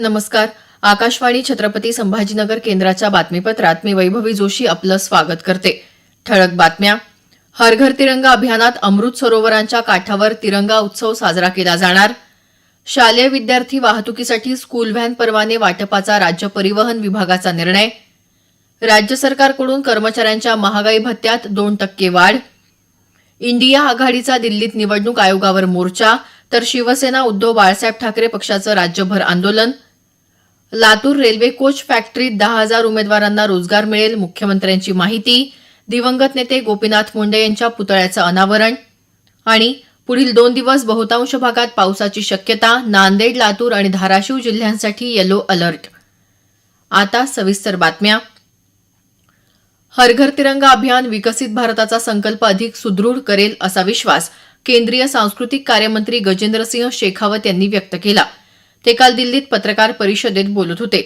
नमस्कार. आकाशवाणी छत्रपती संभाजीनगर केंद्राच्या बातमीपत्रात मी वैभवी जोशी आपलं स्वागत करते. ठळक बातम्या. हर घर तिरंगा अभियानात अमृत सरोवरांच्या काठावर तिरंगा उत्सव साजरा केला जाणार. शालेय विद्यार्थी वाहतुकीसाठी स्कूल व्हॅन परवाने वाटपाचा राज्य परिवहन विभागाचा निर्णय. राज्य सरकारकडून कर्मचाऱ्यांच्या महागाई भत्त्यात दोन टक्के वाढ. इंडिया आघाडीचा दिल्लीत निवडणूक आयोगावर मोर्चा तर शिवसेना उद्धव बाळासाहेब ठाकरे पक्षाचं राज्यभर आंदोलन. लातूर रेल्वे कोच फॅक्टरीत दहा हजार उमेदवारांना रोजगार मिळेल मुख्यमंत्र्यांची माहिती. दिवंगत नेते गोपीनाथ मुंडे यांच्या पुतळ्याचं अनावरण. आणि पुढील दोन दिवस बहुतांश भागात पावसाची शक्यता नांदेड लातूर आणि धाराशिव जिल्ह्यांसाठी येलो अलर्ट आता सविस्तर बातम्या. हरघर तिरंगा अभियान विकसित भारताचा संकल्प अधिक सुदृढ करेल असा विश्वास केंद्रीय सांस्कृतिक कार्यमंत्री गजेंद्रसिंह शेखावत यांनी व्यक्त केला. ते काल दिल्लीत पत्रकार परिषदेत बोलत होते.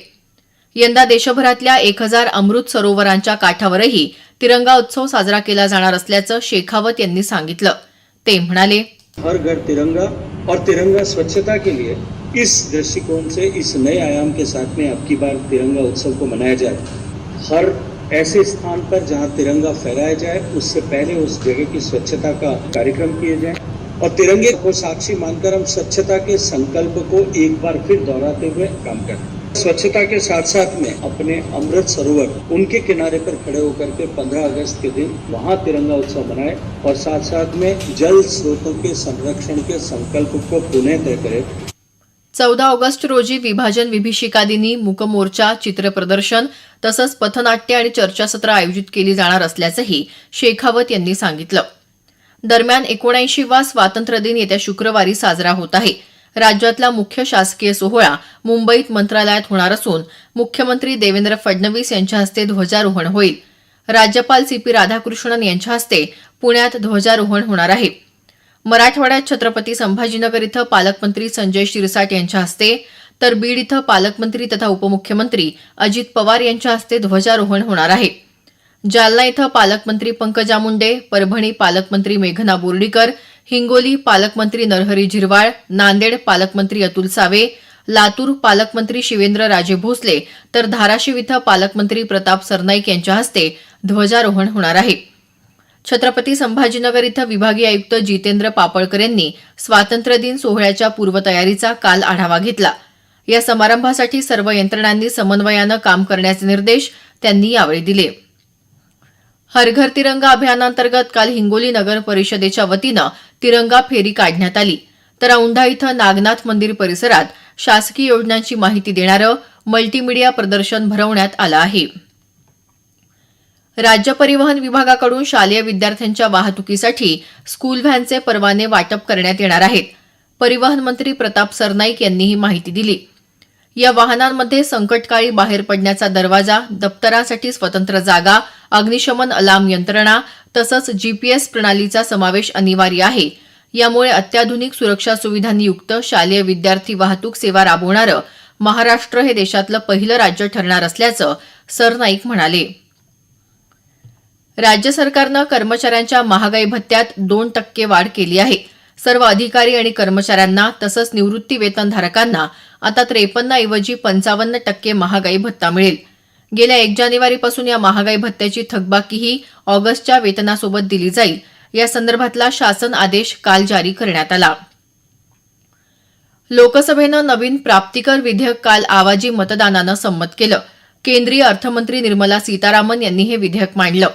यंदा देशभरातल्या एक हजार अमृत सरोवरांच्या काठावरही तिरंगा उत्सव साजरा केला जाणार असल्याचं शेखावत यांनी सांगितलं. ते म्हणाले हर घर तिरंगा और तिरंगा स्वच्छता के लिए इस दृष्टिकोण से इस नए आयाम के साथ में अब की बार तिरंगा उत्सव को मनाया जाए। हर ऐसे स्थान पर जहां तिरंगा फहराया जाए उससे पहले उस जगह की स्वच्छता का कार्यक्रम किए जाए। और तिरंगे को साक्षी मानकर हम स्वच्छता के संकल्प को एक बार फिर दोहराते हुए काम करें स्वच्छता के साथ साथ में अपने अमृत सरोवर उनके किनारे पर खड़े होकर के 15 अगस्त के दिन वहां तिरंगा उत्सव मनाए और साथ साथ में जल स्रोतों के संरक्षण के संकल्प को पुनः तय करें। चौदा ऑगस्ट रोजी विभाजन विभीषिका दिनी मूकमोर्चा चित्रप्रदर्शन तसंच पथनाट्य आणि चर्चासत्र आयोजित केली जाणार असल्याचंही शेखावत यांनी सांगितलं. दरम्यान एकोणऐंशीवा स्वातंत्र्य दिन येत्या शुक्रवारी साजरा होत आहे. राज्यातला मुख्य शासकीय सोहळा मुंबईत मंत्रालयात होणार असून मुख्यमंत्री देवेंद्र फडणवीस यांच्या हस्ते ध्वजारोहण होईल. राज्यपाल सी पी राधाकृष्णन यांच्या हस्ते पुण्यात ध्वजारोहण होणार आहे. मराठवाड्यात छत्रपती संभाजीनगर इथं पालकमंत्री संजय शिरसाट यांच्या हस्ते तर बीड इथं पालकमंत्री तथा उपमुख्यमंत्री अजित पवार यांच्या हस्ते ध्वजारोहण होणार आहे. जालना इथं पालकमंत्री पंकजा मुंडे परभणी पालकमंत्री मेघना बोर्डीकर हिंगोली पालकमंत्री नरहरी झिरवाळ नांदेड पालकमंत्री अतुल सावे लातूर पालकमंत्री शिवेंद्र राजे भोसले तर धाराशिव इथं पालकमंत्री प्रताप सरनाईक यांच्या हस्ते ध्वजारोहण होणार आहे. छत्रपती संभाजीनगर इथं विभागीय आयुक्त जितेंद्र पापळकर यांनी स्वातंत्र्य दिन सोहळ्याच्या पूर्वतयारीचा काल आढावा घेतला. या समारंभासाठी सर्व यंत्रणांनी समन्वयानं काम करण्याचे निर्देश त्यांनी यावेळी दिले. हर घर तिरंगा अभियानांतर्गत काल हिंगोली नगर परिषदेच्या वतीनं तिरंगा फेरी काढण्यात आली. तर औंढा इथं नागनाथ मंदिर परिसरात शासकीय योजनांची माहिती देणारं मल्टीमीडिया प्रदर्शन भरवण्यात आलं आहे. राज्य परिवहन विभागाकडून शालेय विद्यार्थ्यांच्या वाहतुकीसाठी स्कूल व्हॅनचे परवाने वाटप करण्यात येणार आहेत. परिवहन मंत्री प्रताप सरनाईक यांनी ही माहिती दिली. या वाहनांमध्ये संकटकाळी बाहेर पडण्याचा दरवाजा दप्तरासाठी स्वतंत्र जागा अग्निशमन अलार्म यंत्रणा तसंच जीपीएस प्रणालीचा समावेश अनिवार्य आहे. यामुळे अत्याधुनिक सुरक्षा सुविधांनी युक्त शालेय विद्यार्थी वाहतूक सेवा राबवणारं महाराष्ट्र हे देशातलं पहिलं राज्य ठरणार असल्याचं सरनाईक म्हणाले. राज्य सरकारनं कर्मचाऱ्यांच्या महागाई भत्त्यात दोन टक्के वाढ केली आहे. सर्व अधिकारी आणि कर्मचाऱ्यांना तसंच निवृत्ती वेतनधारकांना आता त्रेपन्न ऐवजी पंचावन्न टक्के महागाई भत्ता मिळेल. गेल्या एक जानेवारीपासून या महागाई भत्त्याची थकबाकीही ऑगस्टच्या वेतनासोबत दिली जाईल. या संदर्भातला शासन आदेश काल जारी करण्यात आला. लोकसभेनं नवीन प्राप्तिकर विधेयक काल आवाजी मतदानानं संमत केलं. केंद्रीय अर्थमंत्री निर्मला सीतारामन यांनी हे विधेयक मांडलं.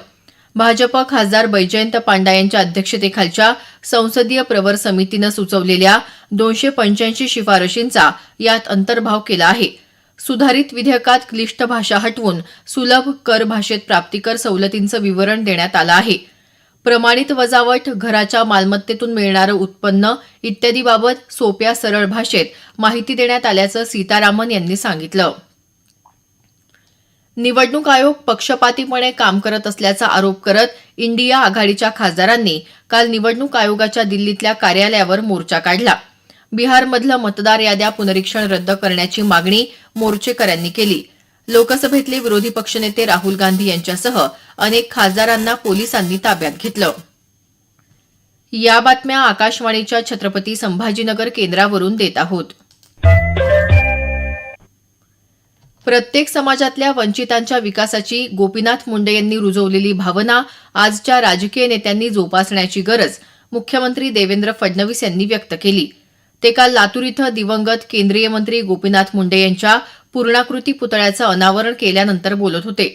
भाजप खासदार बैजयंत पांडा यांच्या अध्यक्षतेखालच्या संसदीय प्रवर समितीनं सुचवलेल्या दोनशे पंच्याऐंशी शिफारशींचा यात अंतर्भाव केला आहे. सुधारित विधेयकात क्लिष्ट भाषा हटवून सुलभ कर भाषेत प्राप्तिकर सवलतींचं विवरण देण्यात आलं आहे. प्रमाणित वजावट घराच्या मालमत्तेतून मिळणारं उत्पन्न इत्यादीबाबत सोप्या सरळ भाषेत माहिती देण्यात आल्याचं सीतारामन यांनी सांगितलं. निवडणूक आयोग पक्षपातीपणे काम करत असल्याचा आरोप करत इंडिया आघाडीच्या खासदारांनी काल निवडणूक आयोगाच्या दिल्लीतल्या कार्यालयावर मोर्चा काढला. बिहारमधलं मतदार याद्या पुनरीक्षण रद्द करण्याची मागणी मोर्चेकऱ्यांनी केली. लोकसभेतले विरोधी पक्षनेते राहुल गांधी यांच्यासह अनेक खासदारांना पोलिसांनी ताब्यात घेतलं. या बातम्या आकाशवाणीच्या छत्रपती संभाजीनगर केंद्रावरून देत आहोत. प्रत्येक समाजातल्या वंचितांच्या विकासाची गोपीनाथ मुंडे यांनी रुजवलेली भावना आजच्या राजकीय नेत्यांनी जोपासण्याची गरज मुख्यमंत्री देवेंद्र फडणवीस यांनी व्यक्त केली. ते काल लातूर इथं दिवंगत केंद्रीय मंत्री गोपीनाथ मुंडे यांच्या पूर्णाकृती पुतळ्याचं अनावरण केल्यानंतर बोलत होते.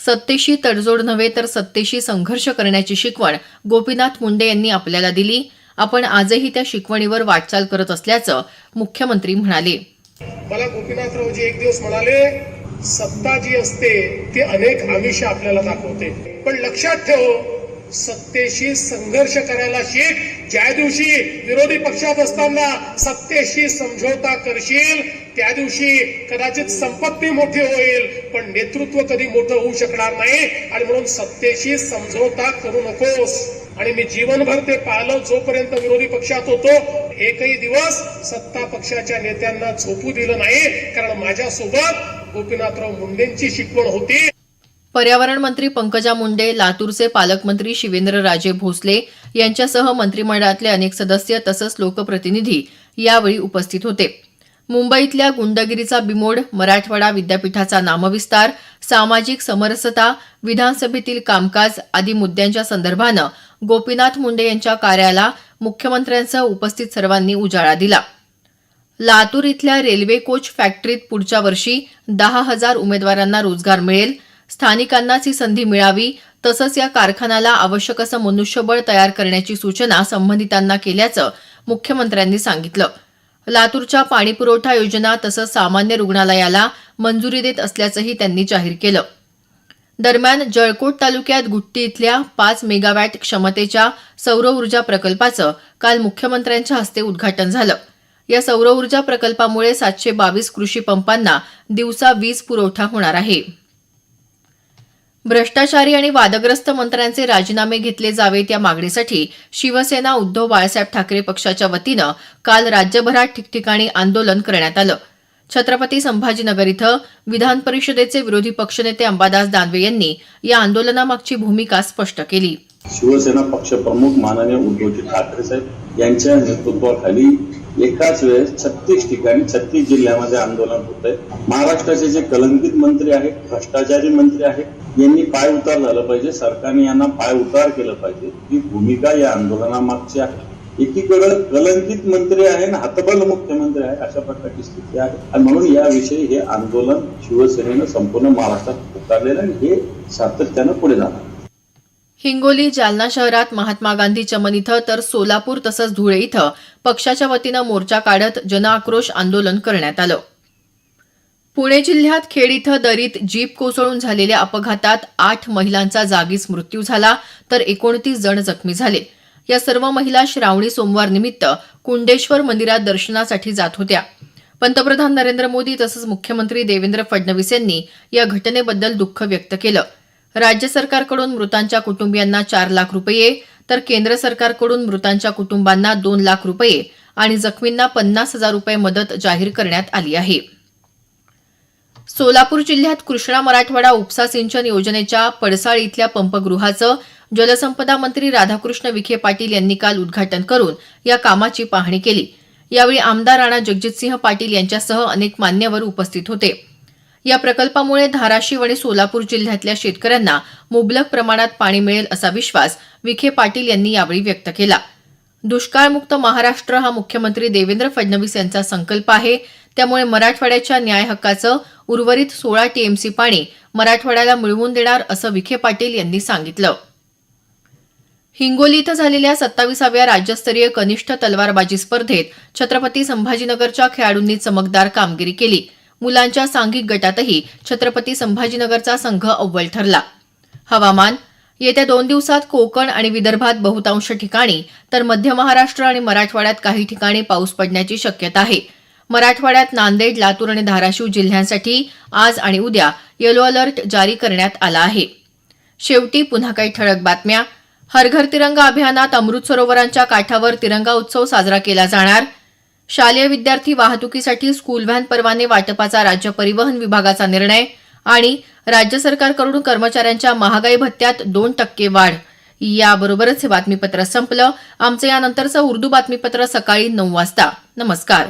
सत्तेशी तडजोड नव्हे तर सत्तेशी संघर्ष करण्याची शिकवण गोपीनाथ मुंडे यांनी आपल्याला दिली. आपण आजही त्या शिकवणीवर वाटचाल करत असल्याचं मुख्यमंत्री म्हणाले. मला गोपीनाथरावजी एक दिवस म्हणाले सत्ता जी असते ती अनेक आमिष आपल्याला दाखवते. पण लक्षात ठेव सत्तेशी संघर्ष करायला शिक. ज्या दिवशी विरोधी पक्षात असताना सत्तेशी समझोता करशील त्या दिवशी कदाचित संपत्ती मोठी होईल पण नेतृत्व कधी मोठं होऊ शकणार नाही. आणि म्हणून सत्तेशी समझोता करू नकोस. आणि मी जीवनभर ते पाहिलं जोपर्यंत विरोधी पक्षात होतो एकही दिवस सत्ता पक्षाच्या नेत्यांना झोपू दिलं नाही. कारण माझ्यासोबत गोपीनाथराव मुंडेंची शिकवण होती. पर्यावरण मंत्री पंकजा मुंडे लातूरचे पालकमंत्री शिवेंद्रराजे भोसले यांच्यासह मंत्रिमंडळातले अनेक सदस्य तसंच लोकप्रतिनिधी यावेळी उपस्थित होते. मुंबईतल्या गुंडगिरीचा बिमोड मराठवाडा विद्यापीठाचा नामविस्तार सामाजिक समरसता विधानसभेतील कामकाज आदी मुद्द्यांच्या संदर्भानं गोपीनाथ मुंडे यांच्या कार्याला मुख्यमंत्र्यांसह उपस्थित सर्वांनी उजाळा दिला. लातूर इथल्या रेल्वे कोच फॅक्टरीत पुढच्या वर्षी दहा हजार उमेदवारांना रोजगार मिळेल स्थानिकांनाच ही संधी मिळावी तसंच या कारखान्याला आवश्यक असं मनुष्यबळ तयार करण्याची सूचना संबंधितांना केल्याचं मुख्यमंत्र्यांनी सांगितलं. लातूरच्या पाणीपुरवठा योजना तसंच सामान्य रुग्णालयाला मंजुरी देत असल्याचंही त्यांनी जाहीर केलं. दरम्यान जळकोट तालुक्यात गुट्टी इथल्या पाच मेगावॅट क्षमतेच्या सौर ऊर्जा प्रकल्पाचं काल मुख्यमंत्र्यांच्या हस्ते उद्घाटन झालं. या सौर ऊर्जा प्रकल्पामुळे सातशे बावीस कृषी पंपांना दिवसा वीज पुरवठा होणार आहे. भ्रष्टाचारी आणि वादग्रस्त मंत्र्यांचे राजीनामे घेतले जावेत या मागणीसाठी शिवसेना उद्धव बाळासाहेब ठाकरे पक्षाच्या वतीनं काल राज्यभरात ठिकठिकाणी आंदोलन करण्यात आलं. छत्रपती संभाजीनगर इथं विधान परिषदेचे विरोधी पक्षनेते अंबादास दानवे यांनी या आंदोलनामागची भूमिका स्पष्ट केली. शिवसेना पक्षप्रमुख माननीय उद्धवजी ठाकरे साहेब यांच्या नेतृत्वाखाली एकाच वेळेस छत्तीस ठिकाणी छत्तीस जिल्ह्यामध्ये आंदोलन होत आहे महाराष्ट्राचे जे कलंकित मंत्री आहेत भ्रष्टाचारी मंत्री आहेत यांनी पाय उतार झालं पाहिजे. सरकारने यांना पाय उतार केलं पाहिजे. ही भूमिका या आंदोलनामागची आहे. एकीकडे कलंकित मंत्री आहे आणि हतबल मुख्यमंत्री आहे अशा प्रकारची स्थिती आहे. आणि म्हणून याविषयी हे आंदोलन शिवसेनेनं संपूर्ण महाराष्ट्रात पुकारलेलं आणि हे सातत्यानं पुढे जाणार हिंगोली जालना शहरात महात्मा गांधी चमन इथं तर सोलापूर तसंच धुळे इथं पक्षाच्या वतीनं मोर्चा काढत जनआक्रोश आंदोलन करण्यात आलं. पुणे जिल्ह्यात खेड इथं दरीत जीप कोसळून झालेल्या अपघातात आठ महिलांचा जागीच मृत्यू झाला तर एकोणतीस जण जखमी झाले. या सर्व महिला श्रावणी सोमवार निमित्त कुंडेश्वर मंदिरात दर्शनासाठी जात होत्या. पंतप्रधान नरेंद्र मोदी तसंच मुख्यमंत्री देवेंद्र फडणवीस यांनी या घटनेबद्दल दुःख व्यक्त केलं. राज्य सरकारकडून मृतांच्या कुटुंबियांना चार लाख रुपये तर केंद्र सरकारकडून मृतांच्या कुटुंबांना दोन लाख रुपये आणि जखमींना पन्नास हजार रुपये मदत जाहीर करण्यात आली आहे. सोलापूर जिल्ह्यात कृष्णा मराठवाडा उपसा सिंचन योजनेच्या पडसाळ इथल्या पंपगृहाचं जलसंपदा मंत्री राधाकृष्ण विखे पाटील यांनी काल उद्घाटन करून या कामाची पाहणी केली. यावेळी आमदार राणा जगजितसिंह पाटील यांच्यासह अनेक मान्यवर उपस्थित होते. या प्रकल्पामुळे धाराशिव आणि सोलापूर जिल्ह्यातल्या शेतकऱ्यांना मुबलक प्रमाणात पाणी मिळेल असा विश्वास विखे पाटील यांनी यावेळी व्यक्त केला. दुष्काळमुक्त महाराष्ट्र हा मुख्यमंत्री देवेंद्र फडणवीस यांचा संकल्प आहे. त्यामुळे मराठवाड्याच्या न्याय हक्काचं उर्वरित सोळा टीएमसी पाणी मराठवाड्याला मिळवून देणार असं विखे पाटील यांनी सांगितलं. हिंगोली इथं झालेल्या सत्तावीसाव्या राज्यस्तरीय कनिष्ठ तलवारबाजी स्पर्धेत छत्रपती संभाजीनगरच्या खेळाडूंनी चमकदार कामगिरी केली. मुलांच्या सांघिक गटातही छत्रपती संभाजीनगरचा संघ अव्वल ठरला. हवामान येत्या दोन दिवसात कोकण आणि विदर्भात बहुतांश ठिकाणी तर मध्य महाराष्ट्र आणि मराठवाड्यात काही ठिकाणी पाऊस पडण्याची शक्यता आहे. मराठवाड्यात नांदेड लातूर आणि धाराशिव जिल्ह्यांसाठी आज आणि उद्या येलो अलर्ट जारी करण्यात आला आहे. शेवटी पुन्हा काही ठळक बातम्या. हरघर तिरंगा अभियानात अमृत सरोवरांच्या काठावर तिरंगा उत्सव साजरा केला जाणार. शालेय विद्यार्थी वाहतुकीसाठी स्कूल व्हॅन परवाने वाटपाचा राज्य परिवहन विभागाचा निर्णय आणि राज्य सरकारकडून कर्मचाऱ्यांच्या महागाई भत्त्यात दोन टक्के वाढ. याबरोबरच हे बातमीपत्र संपलं. आमचं यानंतरचं उर्दू बातमीपत्र सकाळी नऊ वाजता. नमस्कार.